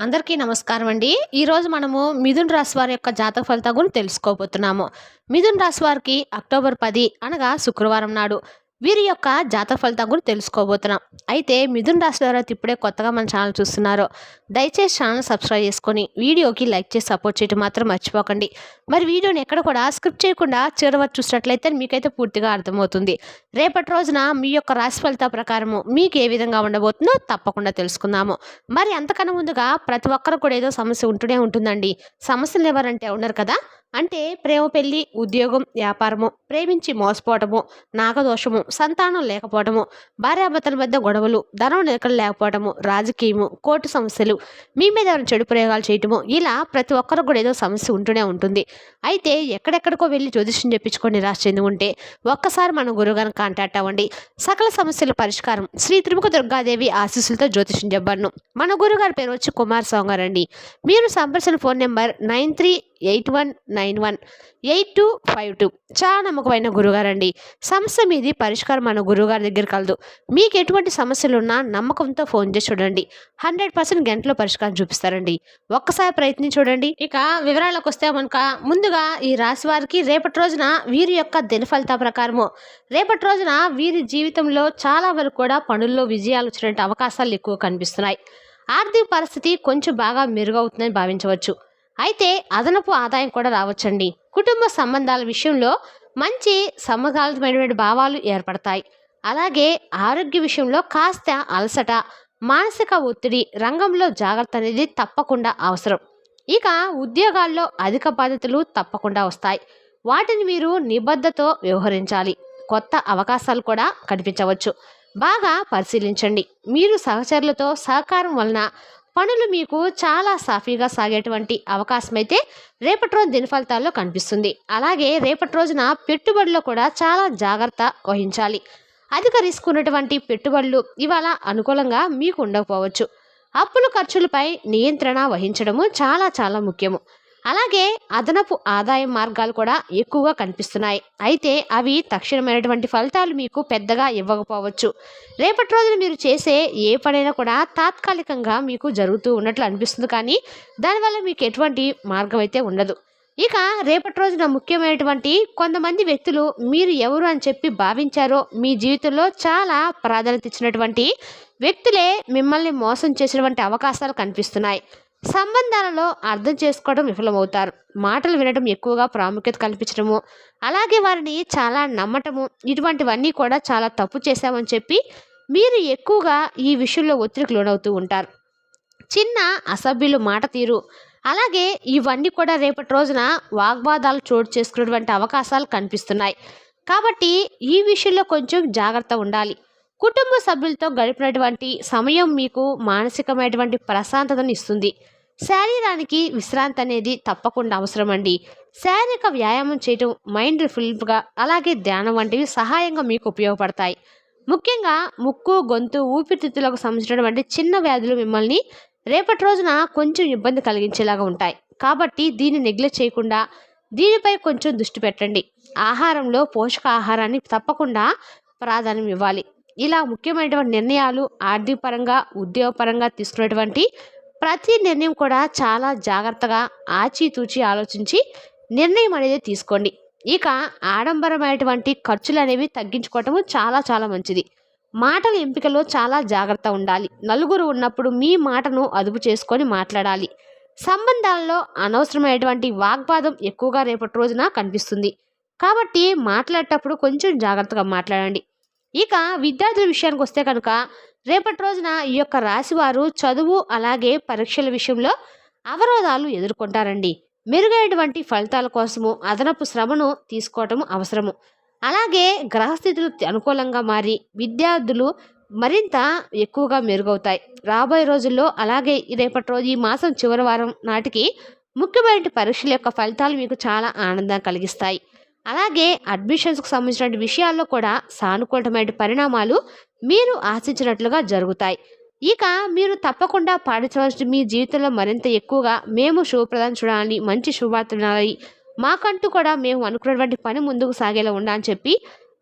అందరికీ నమస్కారం అండి. ఈరోజు మనము మిథున్ రాశి వారి యొక్క జాతక ఫలితాల గురించి తెలుసుకోబోతున్నాము. మిథున్ రాశి వారికి అక్టోబర్ పది అనగా శుక్రవారం నాడు. వీరి యొక్క జాతక ఫలితాల గురించి తెలుసుకోబోతున్నాం. అయితే మిథున్ రాశి వారు ఇప్పుడే కొత్తగా మన ఛానల్ చూస్తున్నారో. దయచేసి ఛానల్ సబ్స్క్రైబ్ చేసుకొని వీడియోకి లైక్ చేసి సపోర్ట్ చేయడం మాత్రం మర్చిపోకండి. మరి వీడియోని ఎక్కడ కూడా స్క్రిప్ట్ చేయకుండా చివరి చూసినట్లయితే మీకైతే పూర్తిగా అర్థమవుతుంది. రేపటి రోజున మీ యొక్క రాశి ఫలిత ప్రకారము మీకు ఏ విధంగా ఉండబోతుందో తప్పకుండా తెలుసుకుందాము. మరి అంతకన్నా ముందుగా ప్రతి ఒక్కరు కూడా ఏదో సమస్య ఉంటూనే ఉంటుందండి. సమస్యలు ఎవరంటే ఉన్నారు కదా? అంటే ప్రేమ పెళ్ళి ఉద్యోగం వ్యాపారము ప్రేమించి మోసపోవటము నాగదోషము సంతానం లేకపోవటము భార్యాభర్తల మధ్య గొడవలు ధనం నిలకడ లేకపోవటము రాజకీయము కోర్టు సమస్యలు మీ మీద ఎవరైనా చెడు ప్రయోగాలు చేయటము ఇలా ప్రతి ఒక్కరికి కూడా ఏదో సమస్య ఉంటూనే ఉంటుంది. అయితే ఎక్కడెక్కడికో వెళ్ళి జ్యోతిష్యం చెప్పించుకొని నిరాశ చెంది ఉంటే ఒక్కసారి మనం గురుగారిని కాంటాక్ట్ అవ్వండి. సకల సమస్యల పరిష్కారం శ్రీ త్రిముఖ దుర్గాదేవి ఆశీస్సులతో జ్యోతిష్యం చెప్పబడను. మన గురుగారి పేరు వచ్చి కుమార్ స్వామి గారు అండి మీరు సంప్రదించిన phone number nine three eight one nine one eight two five two. చాలా నమ్మకమైన గురుగారండి. సమస్య మీది పరిష్కారం మన గురుగారి దగ్గర కలదు మీకు ఎటువంటి సమస్యలు ఉన్నా నమ్మకంతో ఫోన్ చేసి చూడండి. హండ్రెడ్ పర్సెంట్ గంటలో పరిష్కారం చూపిస్తారండి. ఒక్కసారి ప్రయత్నించి చూడండి. ఇక వివరాలకు వస్తే మనక ముందుగా ఈ రాశి వారికి రేపటి రోజున వీరి యొక్క దిన ఫలిత ప్రకారము. రేపటి రోజున వీరి జీవితంలో చాలా వరకు కూడా పనుల్లో విజయాలు వచ్చినట్టు అవకాశాలు ఎక్కువ కనిపిస్తున్నాయి. ఆర్థిక పరిస్థితి కొంచెం బాగా మెరుగవుతుందని భావించవచ్చు. అయితే అదనపు ఆదాయం కూడా రావచ్చండి. కుటుంబ సంబంధాల విషయంలో మంచి సమకాలికమైనటువంటి భావాలు ఏర్పడతాయి. అలాగే ఆరోగ్య విషయంలో కాస్త అలసట మానసిక ఒత్తిడి రంగంలో జాగ్రత్త అనేది తప్పకుండా అవసరం. ఇక ఉద్యోగాల్లో అధిక బాధ్యతలు తప్పకుండా వస్తాయి. వాటిని మీరు నిబద్ధతో వ్యవహరించాలి. కొత్త అవకాశాలు కూడా కనిపించవచ్చు. బాగా పరిశీలించండి. మీరు సహచరులతో సహకారం వలన పనులు మీకు చాలా సాఫీగా సాగేటువంటి అవకాశం అయితే రేపటి రోజు దిన ఫలితాల్లో కనిపిస్తుంది. అలాగే రేపటి రోజున పెట్టుబడిలో కూడా చాలా జాగ్రత్త వహించాలి. అధిక రిస్క్ ఉన్నటువంటి పెట్టుబడులు ఇవాళ అనుకూలంగా మీకు ఉండకపోవచ్చు. అప్పుల ఖర్చులపై నియంత్రణ వహించడము చాలా చాలా ముఖ్యము. అలాగే అదనపు ఆదాయం మార్గాలు కూడా ఎక్కువగా కనిపిస్తున్నాయి. అయితే అవి తక్షణమైనటువంటి ఫలితాలు మీకు పెద్దగా ఇవ్వకపోవచ్చు. రేపటి రోజున మీరు చేసే ఏ పనైనా కూడా తాత్కాలికంగా మీకు జరుగుతూ ఉన్నట్లు అనిపిస్తుంది కానీ దానివల్ల మీకు ఎటువంటి మార్గం అయితే ఉండదు. ఇక రేపటి రోజున ముఖ్యమైనటువంటి కొంతమంది వ్యక్తులు మీరు ఎవరు అని చెప్పి భావించారో మీ జీవితంలో చాలా ప్రాధాన్యత ఇచ్చినటువంటి వ్యక్తులే మిమ్మల్ని మోసం చేసినటువంటి అవకాశాలు కనిపిస్తున్నాయి. సంబంధాలలో అర్థం చేసుకోవడం విఫలమవుతారు. మాటలు వినడం ఎక్కువగా ప్రాముఖ్యత కల్పించడము అలాగే వారిని చాలా నమ్మటము ఇటువంటివన్నీ కూడా చాలా తప్పు చేశామని చెప్పి మీరు ఎక్కువగా ఈ విషయంలో ఒత్తిడికి లోనవుతూ ఉంటారు. చిన్న అసభ్యులు మాట తీరు అలాగే ఇవన్నీ కూడా రేపటి రోజున వాగ్వాదాలు చోటు చేసుకునేటువంటి అవకాశాలు కనిపిస్తున్నాయి. కాబట్టి ఈ విషయంలో కొంచెం జాగ్రత్త ఉండాలి. కుటుంబ సభ్యులతో గడిపినటువంటి సమయం మీకు మానసికమైనటువంటి ప్రశాంతతను ఇస్తుంది. శరీరానికి విశ్రాంతి అనేది తప్పకుండా అవసరమండి. శారీరక వ్యాయామం చేయటం మైండ్ రిఫిల్గా అలాగే ధ్యానం వంటివి సహాయంగా మీకు ఉపయోగపడతాయి. ముఖ్యంగా ముక్కు గొంతు ఊపిరితిత్తులకు సంబంధించినటువంటి చిన్న వ్యాధులు మిమ్మల్ని రేపటి రోజున కొంచెం ఇబ్బంది కలిగించేలాగా ఉంటాయి. కాబట్టి దీన్ని నెగ్లెక్ట్ చేయకుండా దీనిపై కొంచెం దృష్టి పెట్టండి. ఆహారంలో పోషక ఆహారాన్ని తప్పకుండా ప్రాధాన్యం ఇవ్వాలి. ఇలా ముఖ్యమైనటువంటి నిర్ణయాలు ఆర్థికపరంగా ఉద్యోగపరంగా తీసుకునేటువంటి ప్రతి నిర్ణయం కూడా చాలా జాగ్రత్తగా ఆచితూచి ఆలోచించి నిర్ణయం అనేది తీసుకోండి. ఇక ఆడంబరమైనటువంటి ఖర్చులు అనేవి తగ్గించుకోవటం చాలా చాలా మంచిది. మాటల ఎంపికలో చాలా జాగ్రత్త ఉండాలి. నలుగురు ఉన్నప్పుడు మీ మాటను అదుపు చేసుకొని మాట్లాడాలి. సంబంధాలలో అనవసరమైనటువంటి వాగ్వాదం ఎక్కువగా రేపటి రోజున కనిపిస్తుంది. కాబట్టి మాట్లాడేటప్పుడు కొంచెం జాగ్రత్తగా మాట్లాడండి. ఇక విద్యార్థుల విషయానికి వస్తే కనుక రేపటి రోజున ఈ యొక్క రాశివారు చదువు అలాగే పరీక్షల విషయంలో అవరోధాలు ఎదుర్కొంటారండి. మెరుగైనటువంటి ఫలితాల కోసము అదనపు శ్రమను తీసుకోవటం అవసరము. అలాగే గ్రహస్థితులు అనుకూలంగా మారి విద్యార్థులు మరింత ఎక్కువగా మెరుగవుతాయి. రాబోయే రోజుల్లో అలాగే రేపటి రోజు ఈ మాసం చివరి వారం నాటికి ముఖ్యమైన పరీక్షల యొక్క ఫలితాలు మీకు చాలా ఆనందం కలిగిస్తాయి. అలాగే అడ్మిషన్స్కు సంబంధించిన విషయాల్లో కూడా సానుకూలమైన పరిణామాలు మీరు ఆశించినట్లుగా జరుగుతాయి. ఇక మీరు తప్పకుండా పాటించవలసిన మీ జీవితంలో మరింత ఎక్కువగా మేము శుభప్రదం చూడాలని మంచి శుభార్తలు వినాలి మాకంటూ కూడా మేము అనుకున్నటువంటి పని ముందుకు సాగేలా ఉండాలని చెప్పి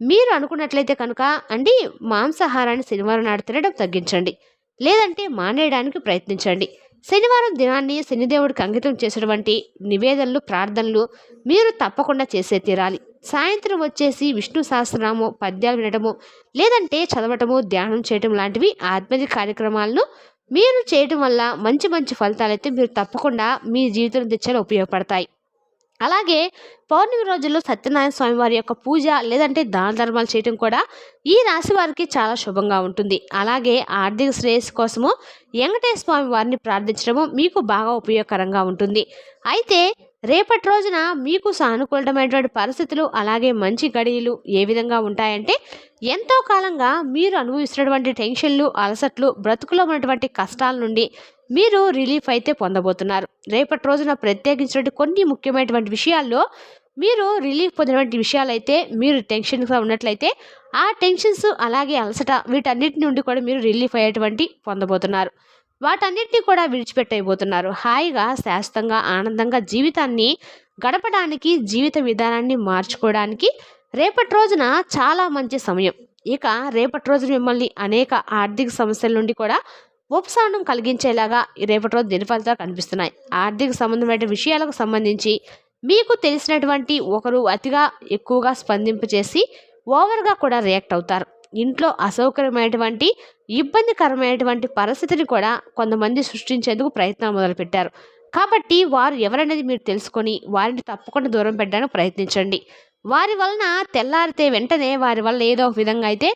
మీరు అనుకున్నట్లయితే కనుక అండి మాంసాహారాన్ని శనివారం నాడు తినడం తగ్గించండి. లేదంటే మానేయడానికి ప్రయత్నించండి. శనివారం దినాన్ని శనిదేవుడికి అంకితం చేసినటువంటి నివేదనలు ప్రార్థనలు మీరు తప్పకుండా చేసే తీరాలి. సాయంత్రం వచ్చేసి విష్ణు సహస్రనామము పద్యాలు వినడము లేదంటే చదవటము ధ్యానం చేయటం లాంటివి ఆత్మీయ కార్యక్రమాలను మీరు చేయటం వల్ల మంచి మంచి ఫలితాలు అయితే మీరు తప్పకుండా మీ జీవితం తెచ్చేలా ఉపయోగపడతాయి. అలాగే పౌర్ణమి రోజుల్లో సత్యనారాయణ స్వామి వారి యొక్క పూజ లేదంటే దాన ధర్మాలు చేయటం కూడా ఈ రాశి వారికి చాలా శుభంగా ఉంటుంది. అలాగే ఆర్థిక శ్రేయస్సు కోసము వెంకటేశ్వర స్వామి వారిని ప్రార్థించడము మీకు బాగా ఉపయోగకరంగా ఉంటుంది. అయితే రేపటి రోజున మీకు సానుకూలమైనటువంటి పరిస్థితులు అలాగే మంచి గడియలు ఏ విధంగా ఉంటాయంటే ఎంతో కాలంగా మీరు అనుభవిస్తున్నటువంటి టెన్షన్లు అలసట్లు బ్రతుకులో ఉన్నటువంటి కష్టాల నుండి మీరు రిలీఫ్ అయితే పొందబోతున్నారు. రేపటి రోజున ప్రత్యేకించినటువంటి కొన్ని ముఖ్యమైనటువంటి విషయాల్లో మీరు రిలీఫ్ పొందినటువంటి విషయాలు అయితే మీరు టెన్షన్గా ఉన్నట్లయితే ఆ టెన్షన్స్ అలాగే అలసట వీటన్నిటి నుండి కూడా మీరు రిలీఫ్ అయ్యేటువంటి పొందబోతున్నారు. వాటన్నిటిని కూడా విడిచిపెట్టయిపోతున్నారు హాయిగా శాశ్వతంగా ఆనందంగా జీవితాన్ని గడపడానికి జీవిత విధానాన్ని మార్చుకోవడానికి రేపటి రోజున చాలా మంచి సమయం. ఇక రేపటి రోజున మిమ్మల్ని అనేక ఆర్థిక సమస్యల నుండి కూడా ఉపశమనం కలిగించేలాగా ఈ రేపటి రోజు దినఫలితాలు కనిపిస్తున్నాయి. ఆర్థిక సంబంధమైన విషయాలకు సంబంధించి మీకు తెలిసినటువంటి ఒకరు అతిగా ఎక్కువగా స్పందింపు చేసి ఓవర్గా కూడా రియాక్ట్ అవుతారు. ఇంట్లో అసౌకర్యమైనటువంటి ఇబ్బందికరమైనటువంటి పరిస్థితిని కూడా కొంతమంది సృష్టించేందుకు ప్రయత్నాలు మొదలుపెట్టారు. కాబట్టి వారు ఎవరనేది మీరు తెలుసుకొని వారిని తప్పకుండా దూరం పెట్టడానికి ప్రయత్నించండి. వారి వలన తెల్లారితే వెంటనే వారి వల్ల ఏదో ఒక విధంగా అయితే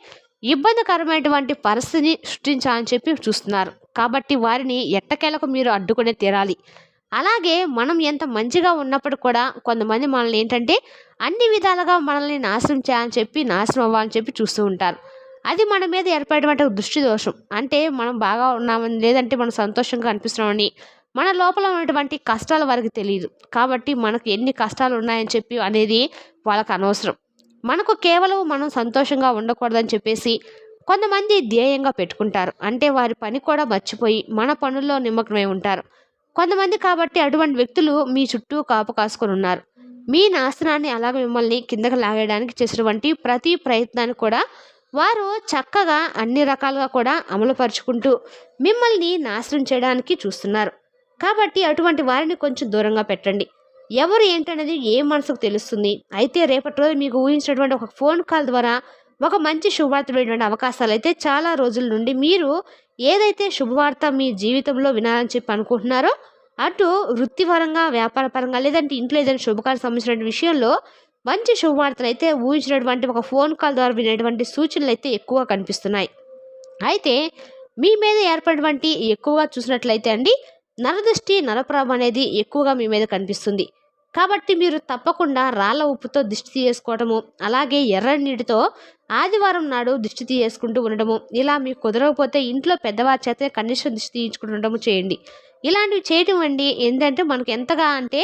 ఇబ్బందికరమైనటువంటి పరిస్థితిని సృష్టించాలని చెప్పి చూస్తున్నారు. కాబట్టి వారిని ఎట్టకేలకు మీరు అడ్డుకునే తీరాలి. అలాగే మనం ఎంత మంచిగా ఉన్నప్పుడు కూడా కొంతమంది మనల్ని ఏంటంటే అన్ని విధాలుగా మనల్ని నాశనం చేయాలని చెప్పి నాశనం అవ్వాలని చెప్పి చూస్తూ ఉంటారు. అది మన మీద ఏర్పడేటువంటి దృష్టి దోషం. అంటే మనం బాగా ఉన్నామని లేదంటే మనం సంతోషంగా అనిపిస్తున్నామని మన లోపల ఉన్నటువంటి కష్టాలు వారికి తెలియదు కాబట్టి మనకు ఎన్ని కష్టాలు ఉన్నాయని చెప్పి అనేది వాళ్ళకి అనవసరం. మనకు కేవలం మనం సంతోషంగా ఉండకూడదని చెప్పేసి కొంతమంది ధ్యేయంగా పెట్టుకుంటారు. అంటే వారి పని కూడా మర్చిపోయి మన పనుల్లో నిమగ్నమై ఉంటారు. కొంతమంది కాబట్టి అటువంటి వ్యక్తులు మీ చుట్టూ కాపు కాసుకొని ఉన్నారు. మీ నాశనాన్ని అలాగ మిమ్మల్ని కిందకి లాగేయడానికి చేసినటువంటి ప్రతి ప్రయత్నాన్ని కూడా వారు చక్కగా అన్ని రకాలుగా కూడా అమలుపరుచుకుంటూ మిమ్మల్ని నాశనం చేయడానికి చూస్తున్నారు. కాబట్టి అటువంటి వారిని కొంచెం దూరంగా పెట్టండి. ఎవరు ఏంటనేది ఏ మనసుకు తెలుస్తుంది? అయితే రేపటి రోజు మీకు ఊహించినటువంటి ఒక ఫోన్ కాల్ ద్వారా ఒక మంచి శుభవార్త వినేటువంటి అవకాశాలు అయితే చాలా రోజుల నుండి మీరు ఏదైతే శుభవార్త మీ జీవితంలో వినాలని చెప్పి అనుకుంటున్నారో అటు వృత్తిపరంగా వ్యాపారపరంగా లేదంటే ఇంట్లో ఏదైనా శుభకార్యం సంబంధించిన విషయంలో మంచి శుభవార్తలు అయితే ఊహించినటువంటి ఒక ఫోన్ కాల్ ద్వారా వినేటువంటి సూచనలు అయితే ఎక్కువ కనిపిస్తున్నాయి. అయితే మీ మీద ఏర్పడినటువంటి ఎక్కువగా చూసినట్లయితే అండి నరదృష్టి నరప్రాభ అనేది ఎక్కువగా మీ మీద కనిపిస్తుంది. కాబట్టి మీరు తప్పకుండా రాళ్ళ ఉప్పుతో దిష్టి తీసుకోవడము అలాగే ఎర్రని నీటితో ఆదివారం నాడు దిష్టి తీయేసుకుంటూ ఉండడము ఇలా మీకు కుదరకపోతే ఇంట్లో పెద్దవారి చేతే కనీసం దిష్టి తీయించుకుంటూ చేయండి. ఇలాంటివి చేయటం అండి ఏంటంటే మనకు ఎంతగా అంటే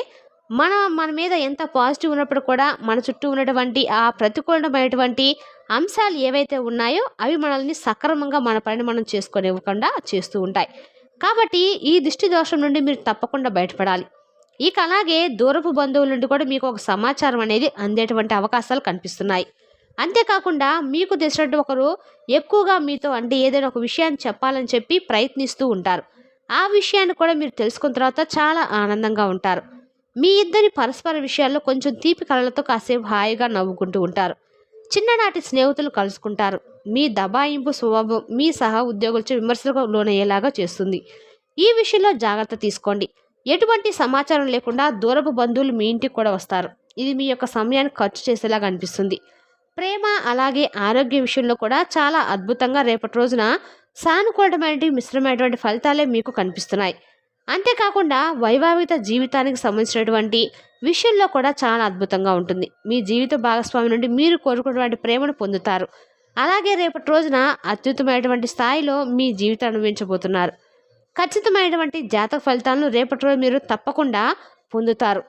మన మన మీద ఎంత పాజిటివ్ ఉన్నప్పుడు కూడా మన చుట్టూ ఉన్నటువంటి ఆ ప్రతికూలమైనటువంటి అంశాలు ఏవైతే ఉన్నాయో అవి మనల్ని సక్రమంగా మన పనిని మనం చేసుకొనివ్వకుండా చేస్తూ ఉంటాయి. కాబట్టి ఈ దిష్టి దోషం నుండి మీరు తప్పకుండా బయటపడాలి. ఇక అలాగే దూరపు బంధువుల నుండి కూడా మీకు ఒక సమాచారం అనేది అందేటువంటి అవకాశాలు కనిపిస్తున్నాయి. అంతేకాకుండా మీకు తెలిసినట్టు ఒకరు ఎక్కువగా మీతో అంటే ఏదైనా ఒక విషయాన్ని చెప్పాలని చెప్పి ప్రయత్నిస్తూ ఉంటారు. ఆ విషయాన్ని కూడా మీరు తెలుసుకున్న తర్వాత చాలా ఆనందంగా ఉంటారు. మీ ఇద్దరి పరస్పర విషయాల్లో కొంచెం తీపి కళలతో కాసేపు హాయిగా నవ్వుకుంటూ ఉంటారు. చిన్ననాటి స్నేహితులు కలుసుకుంటారు. మీ దబాయింపు స్వభావం మీ సహా ఉద్యోగులచే విమర్శలకు లోనయ్యేలాగా చేస్తుంది. ఈ విషయంలో జాగ్రత్త తీసుకోండి. ఎటువంటి సమాచారం లేకుండా దూరపు బంధువులు మీ ఇంటికి కూడా వస్తారు. ఇది మీ యొక్క సమయాన్ని ఖర్చు చేసేలాగా అనిపిస్తుంది. ప్రేమ అలాగే ఆరోగ్య విషయంలో కూడా చాలా అద్భుతంగా రేపటి రోజున సానుకూలమైనటువంటి మిశ్రమైనటువంటి ఫలితాలే మీకు కనిపిస్తున్నాయి. అంతేకాకుండా వైవాహిక జీవితానికి సంబంధించినటువంటి విషయంలో కూడా చాలా అద్భుతంగా ఉంటుంది. మీ జీవిత భాగస్వామి నుండి మీరు కోరుకున్నటువంటి ప్రేమను పొందుతారు. అలాగే రేపటి రోజున అత్యుత్తమైనటువంటి స్థాయిలో మీ జీవితం అనుభవించబోతున్నారు ఖచ్చితమైనటువంటి జాతక ఫలితాలను రేపటి రోజు మీరు తప్పకుండా పొందుతారు.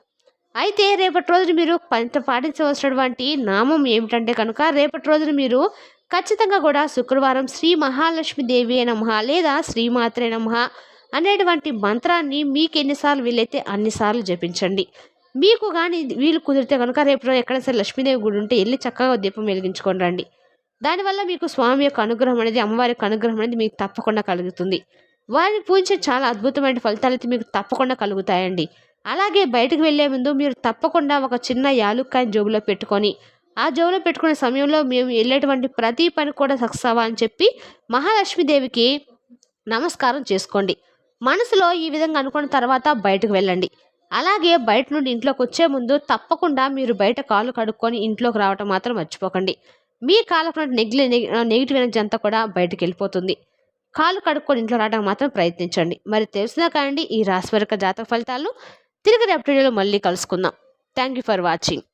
అయితే రేపటి రోజున మీరు పంట పాటించవలసినటువంటి నామం ఏమిటంటే కనుక రేపటి రోజున మీరు ఖచ్చితంగా కూడా శుక్రవారం శ్రీ మహాలక్ష్మి దేవి నమః లేదా శ్రీమాత్రే నమ అనేటువంటి మంత్రాన్ని మీకు ఎన్నిసార్లు వీలైతే అన్నిసార్లు జపించండి. మీకు కానీ వీలు కుదిరితే కనుక రేపు రోజు ఎక్కడైనా సరే లక్ష్మీదేవి గుడి ఉంటే వెళ్ళి చక్కగా దీపం వెలిగించుకొని రండి దానివల్ల మీకు స్వామి యొక్క అనుగ్రహం అనేది అమ్మవారి యొక్క అనుగ్రహం అనేది మీకు తప్పకుండా కలుగుతుంది. వారిని పూజించే చాలా అద్భుతమైన ఫలితాలు అయితే మీకు తప్పకుండా కలుగుతాయండి. అలాగే బయటకు వెళ్ళే ముందు మీరు తప్పకుండా ఒక చిన్న యాలుక్కాయని జోబులో పెట్టుకొని ఆ జోబులో పెట్టుకునే సమయంలో మేము వెళ్ళేటువంటి ప్రతి పని కూడా సక్సెస్ అవ్వాలని చెప్పి మహాలక్ష్మీదేవికి నమస్కారం చేసుకోండి. మనసులో ఈ విధంగా అనుకున్న తర్వాత బయటకు వెళ్ళండి. అలాగే బయట నుండి ఇంట్లోకి వచ్చే ముందు తప్పకుండా మీరు బయట కాలు కడుక్కొని ఇంట్లోకి రావటం మాత్రం మర్చిపోకండి. మీ కాళ్ళకు నెగిలి నెగిటివ్ ఎనర్జీ అంతా కూడా బయటకు వెళ్ళిపోతుంది. కాలు కడుక్కొని ఇంట్లో రావడానికి మాత్రం ప్రయత్నించండి. మరి తెలిసినా కాండి ఈ రాశివర్గ జాతక ఫలితాలు తిరిగి రేపటిలో మళ్ళీ కలుసుకుందాం. Thank you for watching